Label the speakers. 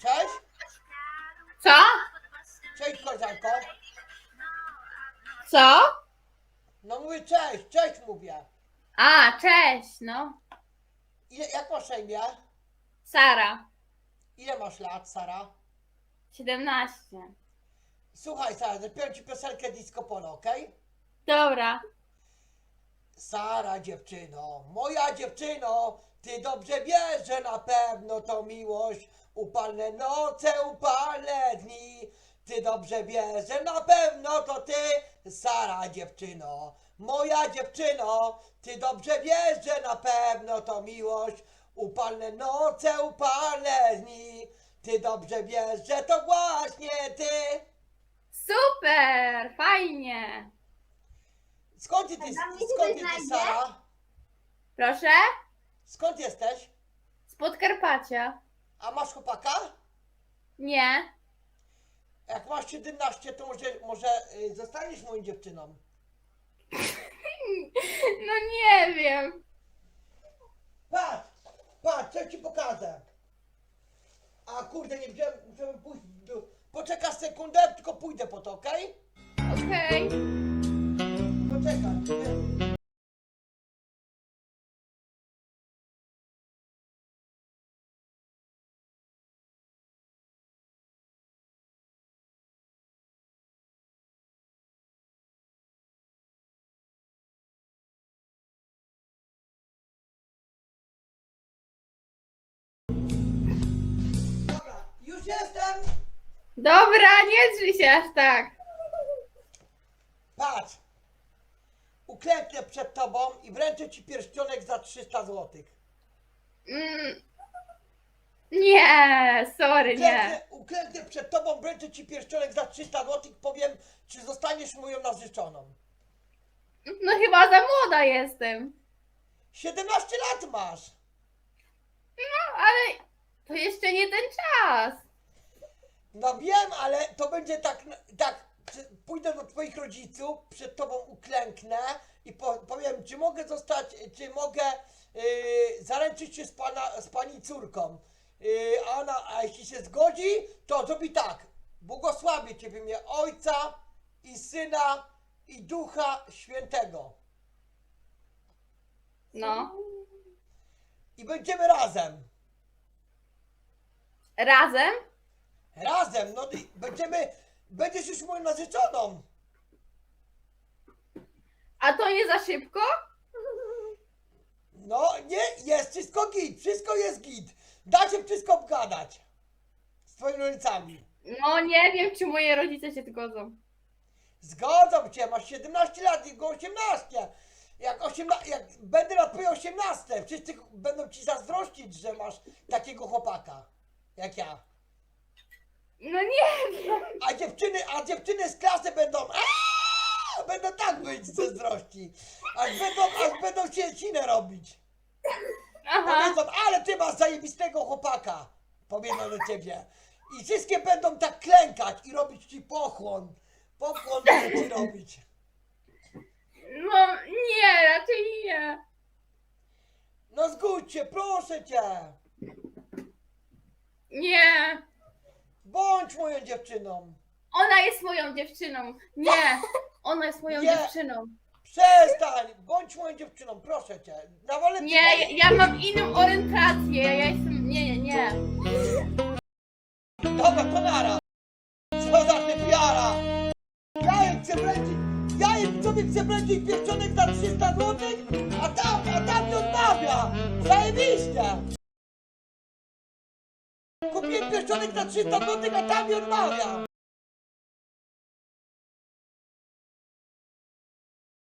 Speaker 1: Cześć.
Speaker 2: Co?
Speaker 1: Cześć, koleżanko.
Speaker 2: Co?
Speaker 1: No mówię cześć, cześć mówię.
Speaker 2: A, cześć, no.
Speaker 1: Ile, jak masz na imię?
Speaker 2: Sara,
Speaker 1: Ile masz lat, Sara?
Speaker 2: 17.
Speaker 1: Słuchaj, Sara, zapiszę ci piosenkę Disco Polo, okej?
Speaker 2: Dobra.
Speaker 1: Sara, dziewczyno, moja dziewczyno, ty dobrze wiesz, że na pewno to miłość. Upalne noce, upalne dni. Ty dobrze wiesz, że na pewno to ty, Sara, dziewczyno. Moja dziewczyno, ty dobrze wiesz, że na pewno to miłość. Upalne noce, upalne dni. Ty dobrze wiesz, że to właśnie ty.
Speaker 2: Super, fajnie.
Speaker 1: Skąd ty, ty, skąd ty? Sara?
Speaker 2: Proszę?
Speaker 1: Skąd jesteś?
Speaker 2: Z Podkarpacia.
Speaker 1: A masz chłopaka?
Speaker 2: Nie.
Speaker 1: Jak masz 17, to może, może y, zostaniesz moją dziewczyną.
Speaker 2: No nie wiem.
Speaker 1: Patrz, patrz, co ci pokażę. A kurde, nie wziąłem, musiałem pójść. Do... Poczekaj sekundę, tylko pójdę po to, okej?
Speaker 2: Okej.
Speaker 1: Poczekaj. Dobra,
Speaker 2: nie drzwi się aż tak.
Speaker 1: Patrz. Uklęknę przed tobą i wręczę ci pierścionek za 300 zł.
Speaker 2: Mm. Nie, sorry, nie.
Speaker 1: Uklęknę, uklęknę przed tobą, wręczę ci pierścionek za 300 zł powiem, czy zostaniesz moją narzeczoną.
Speaker 2: No chyba za młoda jestem.
Speaker 1: 17 lat masz.
Speaker 2: No, ale to jeszcze nie ten czas.
Speaker 1: No wiem, ale to będzie tak, tak, pójdę do twoich rodziców, przed tobą uklęknę i po, powiem, czy mogę zostać, czy mogę yy, zaręczyć się z, pana, z pani córką. Yy, a ona, a jeśli się zgodzi, to zrobi tak, błogosławię cię w imię Ojca i Syna i Ducha Świętego.
Speaker 2: No.
Speaker 1: I będziemy razem.
Speaker 2: Razem?
Speaker 1: Razem, no i będziemy, będziesz już moją narzeczoną.
Speaker 2: A to nie za szybko?
Speaker 1: No nie, jest wszystko git, wszystko jest git. Da się wszystko obgadać z twoimi rodzicami.
Speaker 2: No nie wiem, czy moje rodzice się zgodzą.
Speaker 1: Zgodzą cię, masz 17 lat i go 18. Jak, 18, jak będę na twoje 18, wszyscy będą ci zazdrościć, że masz takiego chłopaka jak ja.
Speaker 2: No nie wiem.
Speaker 1: A dziewczyny, a dziewczyny z klasy będą aaa, będą tak być z zazdrości. Aż będą, aż będą się sinę robić.
Speaker 2: Aha.
Speaker 1: Powiedzą, ale ty masz zajebistego chłopaka. Powiedzą do ciebie. I wszystkie będą tak klękać i robić ci pochłon. Pochłon będą ci robić.
Speaker 2: No nie, raczej nie.
Speaker 1: No zgódź się, proszę cię.
Speaker 2: Nie.
Speaker 1: Bądź moją dziewczyną.
Speaker 2: Ona jest moją dziewczyną. Nie. Ona jest moją
Speaker 1: Nie.
Speaker 2: dziewczyną.
Speaker 1: Przestań, bądź moją dziewczyną, proszę cię. Nawalę
Speaker 2: Nie, ja, ja mam inną orientację. Ja jestem. Nie, nie, nie.
Speaker 1: Dobra, to nara. Co za ty piara. Ja jej chcę wręczyć, ja jej sobie chcę wręczyć pierścionek za 300 zł, a tam, a tam nie odmawia. Zajebiście. Kupiłem pierścionek za 300 zł, a tam nie odmawia.